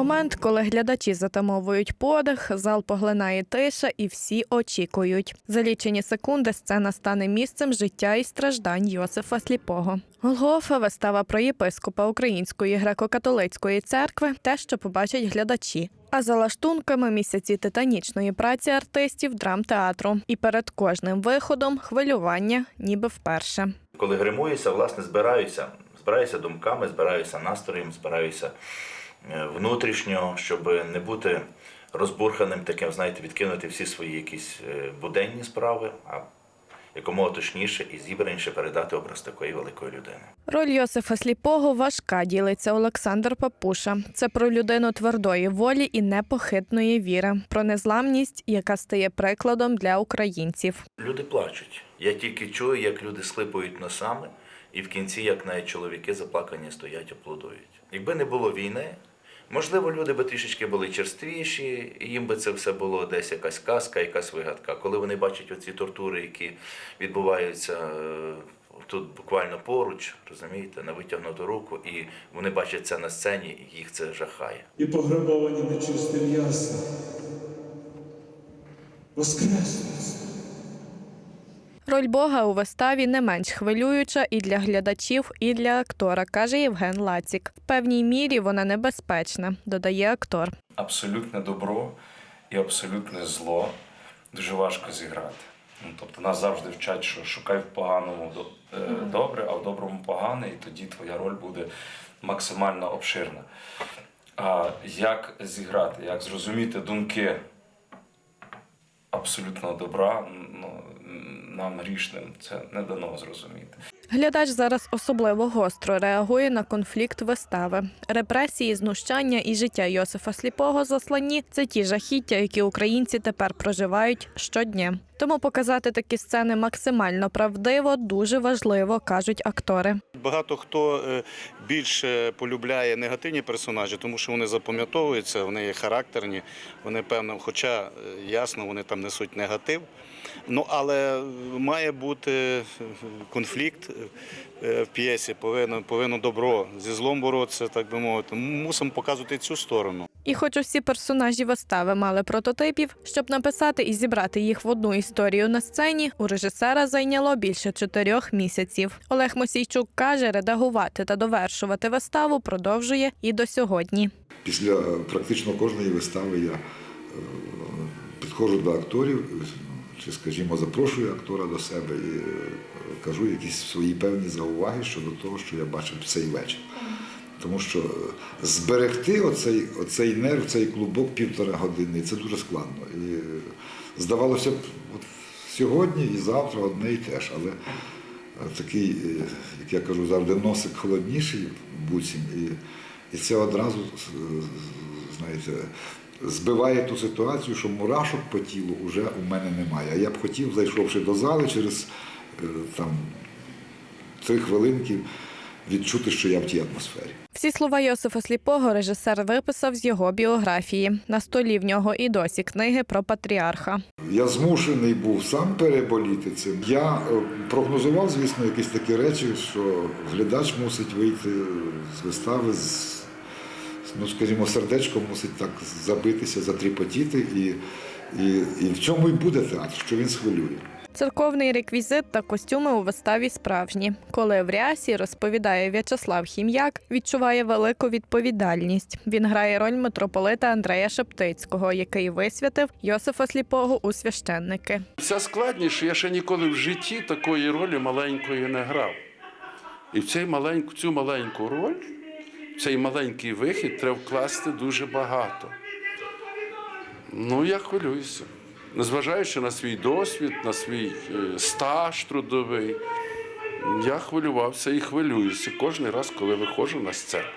Момент, коли глядачі затамовують подих, зал поглинає тиша і всі очікують. За лічені секунди сцена стане місцем життя і страждань Йосифа Сліпого. Голгофа вистава про єпископа Української греко-католицької церкви те, що побачать глядачі. А за лаштунками місяці титанічної праці артистів драмтеатру. І перед кожним виходом хвилювання, ніби вперше. Коли гримуюся, власне, збираюся. Збираюся думками, збираюся настроєм, збираюся е, внутрішньо, щоб не бути розбурханим таким, знаєте, відкинути всі свої якісь е, буденні справи, а якомога точніше і зібраніше передати образ такої великої людини. Роль Йосифа Сліпого важка, ділиться Олександр Папуша. Це про людину твердої волі і непохитної віри, про незламність, яка стає прикладом для українців. Люди плачуть. Я тільки чую, як люди слипають носами, і в кінці, як навіть чоловіки заплакані стоять, аплодують. Якби не було війни, можливо, люди би трішечки були черствіші, і їм би це все було десь якась казка, якась вигадка. Коли вони бачать оці тортури, які відбуваються е, тут буквально поруч, розумієте, на витягнуту руку, і вони бачать це на сцені, і їх це жахає. і пограбовані нечисте м'ясо. Воскреснуть. Роль Бога у виставі не менш хвилююча і для глядачів, і для актора, каже Євген Лацік. В певній мірі вона небезпечна, додає актор. абсолютне добро і абсолютне зло дуже важко зіграти. Ну, тобто нас завжди вчать, що шукай в поганому е, добре, а в доброму погане, і тоді твоя роль буде максимально обширна. А як зіграти, як зрозуміти думки абсолютного добра, ну, нам грішним це не дано зрозуміти. Глядач зараз особливо гостро реагує на конфлікт вистави. Репресії, знущання і життя Йосифа Сліпого заслані це ті жахіття, які українці тепер проживають щодня. Тому показати такі сцени максимально правдиво дуже важливо, кажуть актори. Багато хто е, більше полюбляє негативні персонажі, тому що вони запам'ятовуються, вони є характерні, вони певно, хоча е, ясно, вони там несуть негатив. Ну але має бути е, конфлікт в п'єсі, повинно, повинно добро зі злом боротися, так би мовити. Мусимо показувати цю сторону. І хоч усі персонажі вистави мали прототипів, щоб написати і зібрати їх в одну історію на сцені, у режисера зайняло більше чотирьох місяців. Олег Мосійчук каже, редагувати та довершувати виставу продовжує і до сьогодні. Після е, практично кожної вистави я е, підходжу до акторів, чи, скажімо, запрошую актора до себе і е, кажу якісь свої певні зауваги щодо того, що я бачив цей вечір. Тому що е, зберегти оцей, оцей нерв, цей клубок півтора години, це дуже складно. І е, здавалося б, от сьогодні і завтра одне і те ж, але е, такий, як я кажу завжди, носик холодніший буцім, і, і це одразу, знаєте, збиває ту ситуацію, що мурашок по тілу вже у мене немає. А я б хотів, зайшовши до зали через там три хвилинки, відчути, що я в тій атмосфері. Всі слова Йосифа Сліпого режисер виписав з його біографії. На столі в нього і досі книги про патріарха. Я змушений був сам переболіти цим. Я е, прогнозував, звісно, якісь такі речі, що глядач мусить вийти з вистави з, ну, скажімо, сердечко мусить так забитися, затріпотіти, і, і, і в цьому і буде театр, що він схвилює. Церковний реквізит та костюми у виставі справжні. Коли в рясі розповідає В'ячеслав Хім'як, відчуває велику відповідальність. Він грає роль митрополита Андрея Шептицького, який висвятив Йосифа Сліпого у священники. Ця складність, що я ще ніколи в житті такої ролі маленької не грав. І в цей маленьку, цю маленьку роль, в цей маленький вихід треба вкласти дуже багато. Ну, я хвилююся. Незважаючи на свій досвід, на свій е, стаж трудовий, я хвилювався і хвилююся кожен раз, коли виходжу на сцену.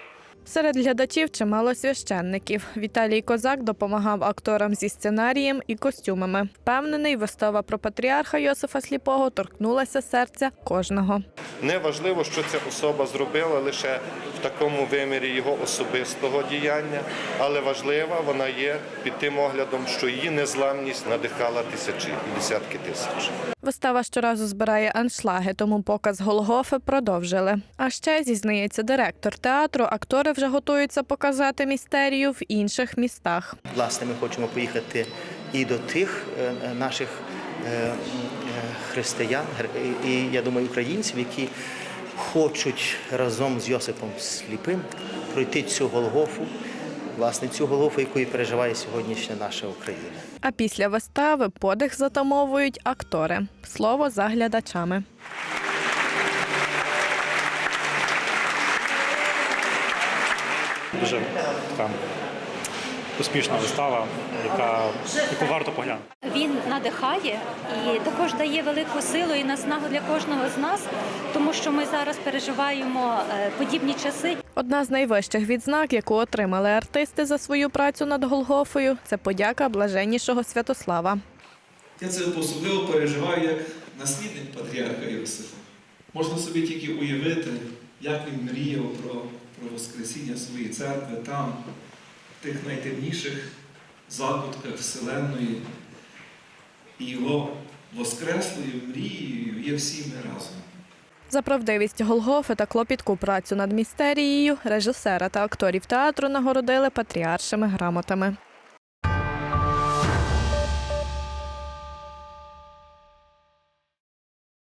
Серед глядачів чимало священників. Віталій Козак допомагав акторам зі сценарієм і костюмами. Впевнений, вистава про патріарха Йосифа Сліпого торкнулася серця кожного. Не важливо, що ця особа зробила лише в такому вимірі його особистого діяння, але важлива вона є під тим оглядом, що її незламність надихала тисячі і десятки тисяч. Вистава щоразу збирає аншлаги, тому показ Голгофи продовжили. А ще зізнається директор театру, актори вже готуються показати містерію в інших містах. Власне, ми хочемо поїхати і до тих е, е, наших е, християн, і я думаю, українців, які хочуть разом з Йосипом Сліпим пройти цю Голгофу, власне, цю Голгофу, яку і переживає сьогоднішня наша Україна. А після вистави подих затамовують актори. Слово за глядачами. Дуже така успішна вистава, яка, яку варто поглянути. Він надихає і також дає велику силу і наснагу для кожного з нас, тому що ми зараз переживаємо е, подібні часи. Одна з найвищих відзнак, яку отримали артисти за свою працю над Голгофою, це подяка блаженнішого Святослава. Я це особливо переживаю як наслідник патріарха Йосифа. Можна собі тільки уявити, як він мріяв про, про Воскресіння своєї церкви там, в тих найтемніших закутках Вселенної. І його воскреслою мрією є всі ми разом. За правдивість Голгофи та клопітку працю над містерією режисера та акторів театру нагородили патріаршими грамотами.